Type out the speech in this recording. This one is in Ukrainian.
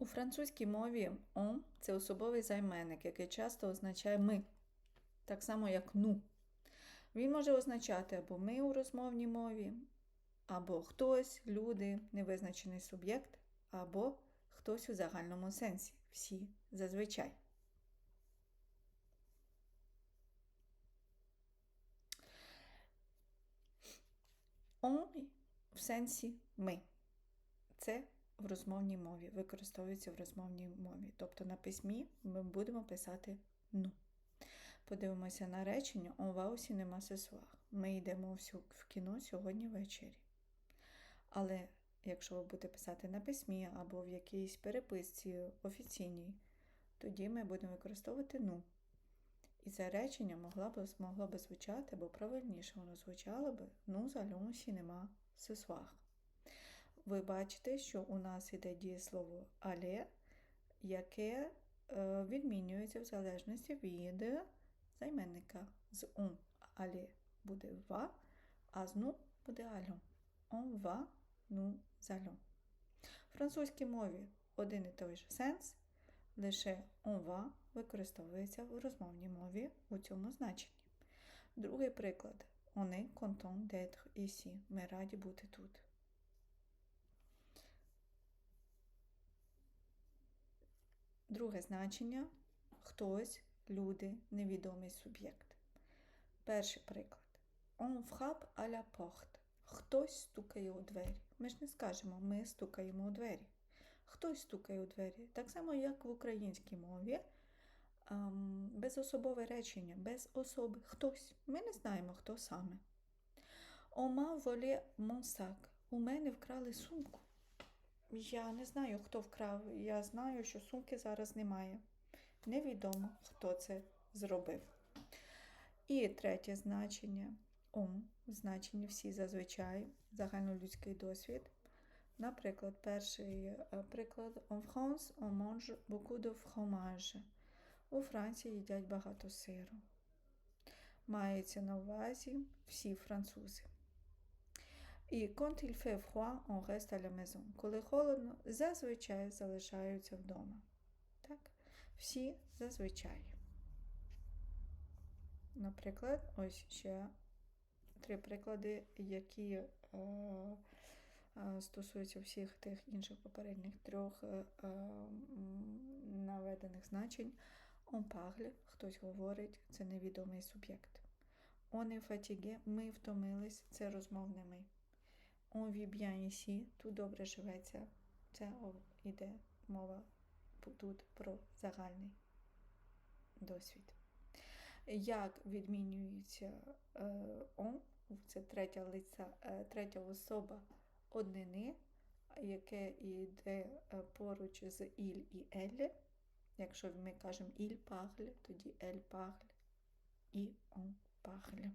У французькій мові он це особовий займенник, який часто означає ми, так само як ну. Він може означати або ми у розмовній мові, або хтось, люди, невизначений суб'єкт, або хтось у загальному сенсі. Всі зазвичай. Он в сенсі ми. Це в розмовній мові, використовується в розмовній мові. Тобто на письмі ми будемо писати ну. Подивимося на речення «On va au cinéma ce soir». Ми йдемо в кіно сьогодні ввечері. Але якщо ви будете писати на письмі або в якійсь переписці офіційній, тоді ми будемо використовувати ну. І це речення могло б, могло би звучати, або правильніше воно звучало би «Nous allons au cinéma ce soir». Ви бачите, що у нас іде дієслово але, яке е, відмінюється в залежності від займенника. З он але буде ва, а з ну буде allons. On va, nous allons. В французькій мові один і той же сенс, лише on va використовується в розмовній мові у цьому значенні. Другий приклад. On est content ici. Ми раді бути тут. Друге значення хтось, люди, невідомий суб'єкт. Перший приклад. On frappe à la porte. Хтось стукає у двері. Ми ж не скажемо ми стукаємо у двері. Хтось стукає у двері. Так само, як в українській мові. ем, Безособове речення, без особи. Хтось. Ми не знаємо, хто саме. Volé mon sac. У мене вкрали сумку. Я не знаю, хто вкрав. Я знаю, що сумки зараз немає. Невідомо, хто це зробив. І третє значення он в значенні всі зазвичай, загальнолюдський досвід. Наприклад, перший е, приклад En France, on mange beaucoup de fromage. У Франції їдять багато сиру. Мається на увазі всі французи. І quand il fait froid, on reste à la maison. Коли холодно, зазвичай залишаються вдома. Так? Всі зазвичай. Наприклад, ось ще три приклади, які е, е, стосуються всіх тих інших попередніх трьох е, е, наведених значень. On parle, хтось говорить, це невідомий суб'єкт. On est fatigué, ми втомились, це розмовне ми. On vit bien ici, тут добре живеться. Це о, іде мова тут про загальний досвід. Як відмінюється е, on, це третя лиця, е, третя особа однини, яке йде е, поруч з il і elle. Якщо ми кажемо il parle, тоді elle parle і on parle.